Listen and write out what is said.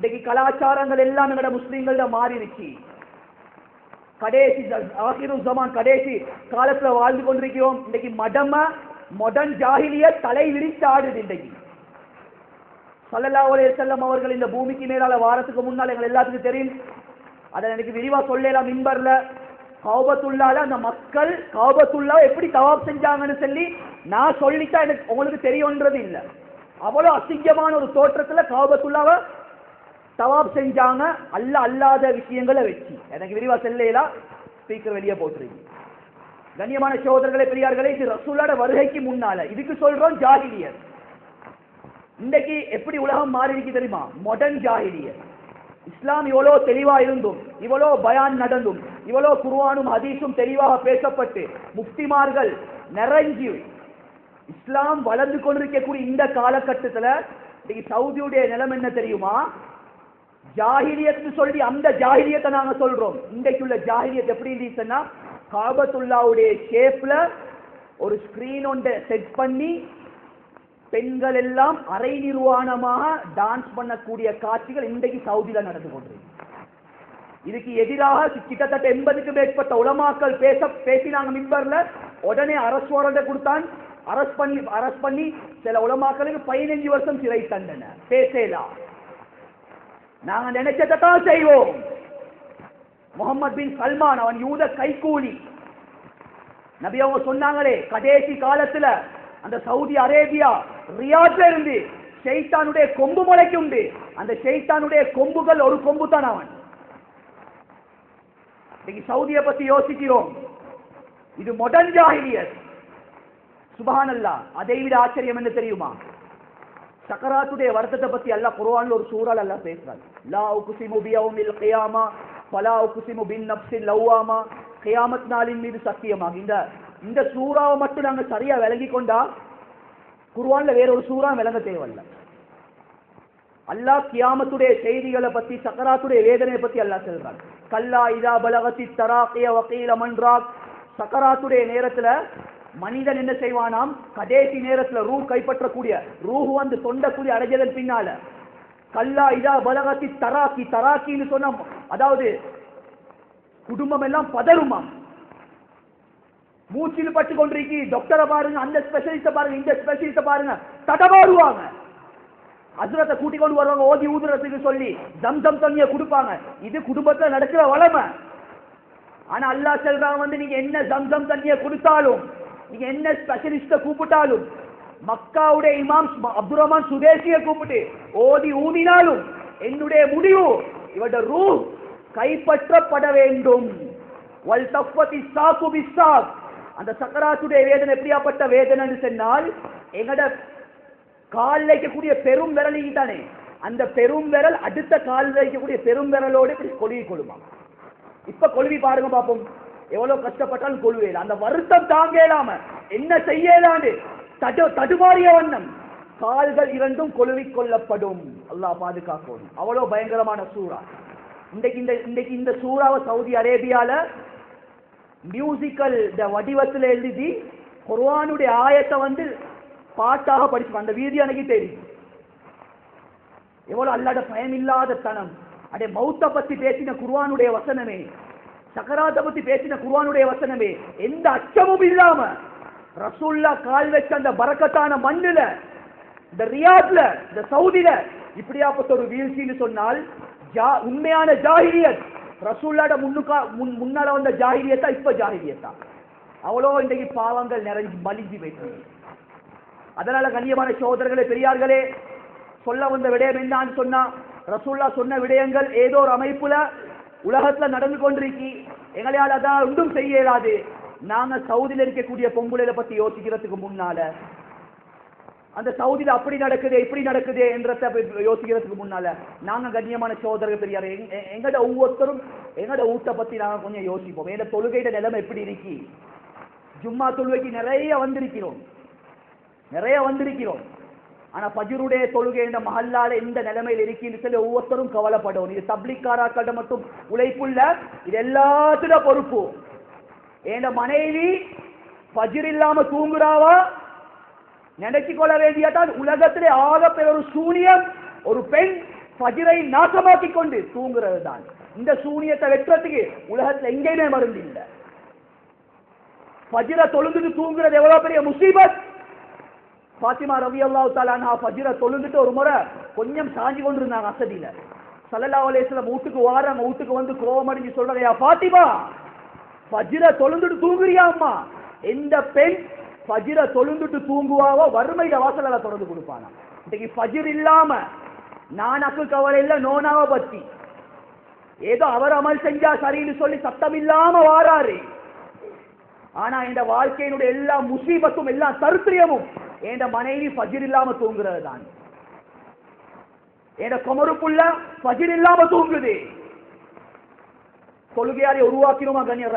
இன்னைக்கு கலாச்சாரங்கள் எல்லாம் எங்களோட முஸ்லீம்கள மாறிடுச்சு கடைசி ஆகிரு ஜமான் கடைசி காலத்துல வாழ்ந்து கொண்டிருக்கிறோம். இன்னைக்கு மடம மொடன் ஜாகிலிய தலை விரித்து ஆடுது இன்றைக்கு. சல்லல்லா அலைஹி செல்லம் அவர்கள் இந்த பூமிக்கு மேலால வாரத்துக்கு முன்னால் எங்கள் எல்லாத்துக்கும் தெரியும். அதை எனக்கு விரிவா சொல்லலாம் மின்பர்ல கௌபத்துள்ளால அந்த மக்கள் கௌபத்துள்ளா எப்படி தவாப் செஞ்சாங்கன்னு சொல்லி நான் சொல்லித்தான் எனக்கு உங்களுக்கு தெரியும்ன்றது இல்லை. அவ்வளோ அசிங்கமான ஒரு தோற்றத்தில் கௌபத்துள்ளாவை சவாப் செஞ்சாங்க அல்ல அல்லாத விஷயங்களை வச்சு. எனக்கு விரிவா செல்லையெல்லாம் ஸ்பீக்கர் வெளியே போட்டுருக்கு கண்ணியமான சகோதரர்களே பெரியார்களே இது ரசூலோட வருகைக்கு முன்னால. இதுக்கு சொல்றோம் ஜாகிலியர். இன்றைக்கு எப்படி உலகம் மாறி இருக்கு தெரியுமா? மொடர்ன் ஜாகிலியர். இஸ்லாம் இவ்வளோ தெளிவா இருந்தும் இவ்வளோ பயான் நடந்தும் இவ்வளோ குருவானும் ஹதீஸும் தெளிவாக பேசப்பட்டு முக்திமார்கள் நிறைஞ்சு இஸ்லாம் வளர்ந்து கொண்டிருக்கக்கூடிய இந்த காலகட்டத்தில் இன்னைக்கு சவுதியுடைய நிலம் என்ன தெரியுமா? ஜாகிரியத்து சொல்லி அந்த ஜாகிரியத்தை நாங்க சொல்றோம். இன்றைக்குள்ள ஜாகிரியத் எப்படி இருந்துச்சுன்னா காபத்துல்லாவுடைய ஷேப்ல ஒரு ஸ்கிரீன் ஒன்றை செட் பண்ணி பெண்கள் எல்லாம் அரை நிர்வாணமாக டான்ஸ் பண்ணக்கூடிய காட்சிகள் இன்றைக்கு சவுதியில நடந்து கொண்டிருக்கு. இதுக்கு எதிராக கிட்டத்தட்ட எண்பதுக்கு மேற்பட்ட உலமாக்கள் பேச பேசினாங்க மிம்பர்ல. உடனே அரசு வாரண்டை கொடுத்தான். அரஸ்ட் பண்ணி அரஸ்ட் பண்ணி சில உலமாக்களுக்கு பதினஞ்சு வருஷம் சிறை தண்டனை. பேசலாம் நாங்கள் நினைச்சதை தான் செய்வோம். முகமது பின் சல்மான் அவன் யூத கைகூலி. நபி அவங்க சொன்னாங்களே கடைசி காலத்துல அந்த சவுதி அரேபியா ரியாத்ல இருந்து ஷெய்தானுடைய கொம்பு முளைக்கு உண்டு. அந்த ஷெய்தானுடைய கொம்புகள் ஒரு கொம்பு தான் அவன். இன்னைக்கு சவுதியை பத்தி யோசிக்கிறோம். இது மொடன் ஜாகிலியர் சுபஹானல்லா அதை விட ஆச்சரியம் என்ன தெரியுமா? சக்கராத்துடைய வருத்தத்தை பத்தி அல்லாஹ் குர்ஆன்ல ஒரு சூறால் எல்லாம் பேசுறாங்க. லா உக்ஸிமு பியௌமில் கியாமா பலா உக்ஸிமு பின் நஃப்ஸில் லவ்வாமா கியாமத் நாளின் மீது சத்தியமாக. இந்த இந்த சூறாவை மட்டும் நாங்க சரியா விளங்கி கொண்டா குர்வான்ல வேற ஒரு சூறா விளங்க தேவையில்ல. அல்லாஹ் கியாமத்துடைய செய்திகளை பத்தி சக்கராத்துடைய வேதனையை பத்தி அல்லாஹ் சொல்றான் கல்லா இதா பலகத்தி தராக்கிய வக்கீல மன்றாக். சக்கராத்துடைய நேரத்துல மனிதன் என்ன செய்வானாம்? கடைசி நேரத்துல ரூ கைப்பற்றக்கூடிய ரூ வந்து தொண்டக்கூடிய அடைஞ்சதன் பின்னால. கல்லா இதா பலகத்தி தராக்கி தராக்கின்னு சொன்ன அதாவது குடும்பம் எல்லாம் பதறுமாம் மூச்சில் பட்டு கொண்டிருக்கி டாக்டரை பாருங்க அந்த ஸ்பெஷலிஸ்ட பாருங்க இந்த ஸ்பெஷலிஸ்ட பாருங்க தடமாடுவாங்க அசுரத்தை கூட்டிக் கொண்டு வருவாங்க ஓதி ஊதுறதுக்கு சொல்லி தம் தம் தண்ணிய கொடுப்பாங்க. இது குடும்பத்துல நடக்கிற வளமை. ஆனா அல்லாஹ் செல்றாங்க வந்து நீங்க என்ன தம் தம் தண்ணிய கொடுத்தாலும் நீங்க என்ன ஸ்பெஷலிஸ்ட கூப்பிட்டாலும் மக்காவுடைய இமாம் அப்துல் ரஹ்மான் சுதேசிய கூப்பிட்டு ஓதி ஊதினாலும் என்னுடைய முடிவு இவட ரூ கைப்பற்றப்பட வேண்டும். வல் தஃபதி சாக்கு பிஸ்ஸாக் அந்த சக்கராத்துடைய வேதனை எப்படியாப்பட்ட வேதனைன்னு சொன்னால் எங்கட கால் வைக்கக்கூடிய பெரும் விரல் தானே அந்த பெரும் விரல் அடுத்த கால் வைக்கக்கூடிய பெரும் விரலோடு இப்படி கொழுவி கொள்ளுமா? இப்ப கொழுவி பாருங்க பார்ப்போம் எவ்வளவு கஷ்டப்பட்டாலும் கொள்வேல அந்த வருத்தம் தாங்க இயலாம என்ன செய்யலாண்டு? தடு தடுமாறிய வண்ணம். கால்கள் இரண்டும் கொழுவிக் கொள்ளப்படும். அல்லாஹ் பாதுகாக்கணும். அவ்வளவு பயங்கரமான சூறா. இன்றைக்கு இந்த இன்றைக்கு இந்த சூறாவை சவுதி அரேபியால மியூசிக்கல் இந்த வடிவத்தில் எழுதி குர்வானுடைய ஆயத்தை வந்து பாட்டாக படிச்சு அந்த வீதி அன்னைக்கு தெரியும். எவ்வளவு அல்லாட பயம் இல்லாத தனம். அடே மௌத்த பத்தி பேசின குர்வானுடைய வசனமே. சக்கராத்தை பத்தி பேசின குருவானுடைய வசனமே. எந்த அச்சமும் இல்லாம ரசூல்லா கால் வச்ச அந்த பரக்கத்தான மண்ணுல இந்த ரியாத்ல இந்த சவுதில இப்படியாப்பட்ட ஒரு வீழ்ச்சின்னு சொன்னால் ஜா உண்மையான ஜாகிரியத். ரசூல்லாட முன்னுக்கா முன் முன்னால வந்த ஜாகிரியத்தா இப்ப ஜாகிரியத்தா? அவ்வளோ இன்றைக்கு பாவங்கள் நிறைஞ்சு மலிஞ்சு போயிட்டு அதனால கண்ணியமான சோதர்களே பெரியார்களே சொல்ல வந்த விடயம் என்னான்னு சொன்னா ரசூல்லா சொன்ன விடயங்கள் ஏதோ ஒரு அமைப்புல உலகத்துல நடந்து கொண்டிருக்கி எங்களால் அதான் ஒன்றும் செய்ய இயலாது. நாங்க சவுதியில இருக்கக்கூடிய பொம்புளையில பத்தி யோசிக்கிறதுக்கு முன்னால அந்த சவுதியில அப்படி நடக்குது இப்படி நடக்குது என்றத யோசிக்கிறதுக்கு முன்னால நாங்க கண்ணியமான சோதரர்கள் பெரியார் எங்கட ஒவ்வொருத்தரும் எங்கட ஊட்ட பத்தி நாங்க கொஞ்சம் யோசிப்போம். எங்க தொழுகையிட நிலைமை எப்படி இருக்கி? ஜும்மா தொழுகைக்கு நிறைய வந்திருக்கிறோம். நிறைய வந்திருக்கிறோம். ஆனா பஜ்ருடைய தொழுகை இந்த மஹல்லால இந்த நிலைமையில் இருக்குன்னு சொல்லி ஒவ்வொருத்தரும் கவலைப்படும். இது தப்ளிக்காராக்கிட்ட மட்டும் உழைப்புள்ள இது எல்லாத்துல பொறுப்பு. ஏண்ட மனைவி பஜிர் இல்லாம தூங்குறாவா? நினைச்சு கொள்ள வேண்டியதான் உலகத்திலே ஆக ஒரு சூனியம் ஒரு பெண் பஜிரை நாசமாக்கி கொண்டு தூங்குறது தான் இந்த சூனியத்தை வெட்டுறதுக்கு உலகத்துல எங்கேயுமே மருந்து இல்லை. ஃபஜ்ர தொழுந்துட்டு தூங்குறது எவ்வளவு பெரிய முசீபத்? பாத்திமா ரவி அல்லா தாலானா ஃபஜிரை தொழுந்துட்டு ஒரு முறை கொஞ்சம் சாஞ்சி கொண்டு இருந்தாங்க அசதியில சல்லல்லா அலேஸ்லம் வீட்டுக்கு வாரம் வீட்டுக்கு வந்து கோவம் அடிஞ்சு சொல்றாங்க யா பாத்திமா ஃபஜ்ர தொழுந்துட்டு தூங்குறியா அம்மா எந்த பெண் ஃபஜிரை தொழுந்துட்டு தூங்குவாவோ வறுமையில வாசலில் தொடர்ந்து கொடுப்பாங்க இன்னைக்கு ஃபஜ்ர் இல்லாம நானக்கு கவலை இல்ல நோனாவ பத்தி ஏதோ அவர் அமல் செஞ்சா சரின்னு சொல்லி சத்தம் இல்லாம வாராரு ஆனா இந்த வாழ்க்கையினுடைய எல்லா முசீபத்தும் எல்லா தருத்திரியமும் என் மனைவி ஃபஜ்ர் இல்லாம தூங்குறது தான். என் குமருக்குள்ள ஃபஜ்ர் இல்லாம தூங்குது. தொழுகையாரை உருவாக்கினோமா கண்ணிய